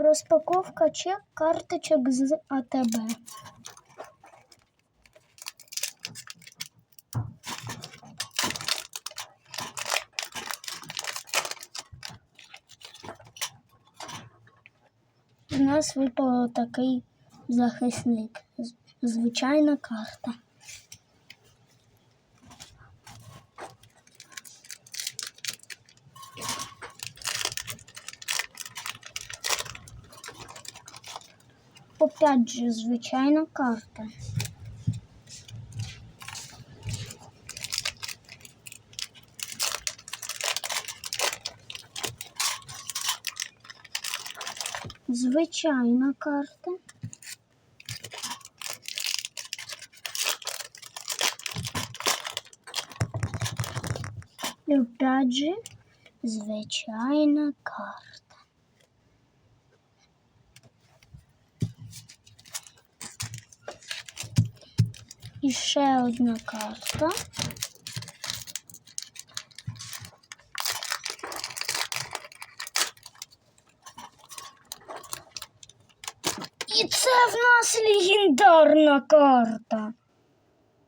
Розпаковка чек карточок з АТБ. У нас випав такий захисник. Звичайна карта. Опять же, звичайна карта. Звичайна карта. І опять же, звичайна карта. І ще одна карта. І це в нас легендарна карта.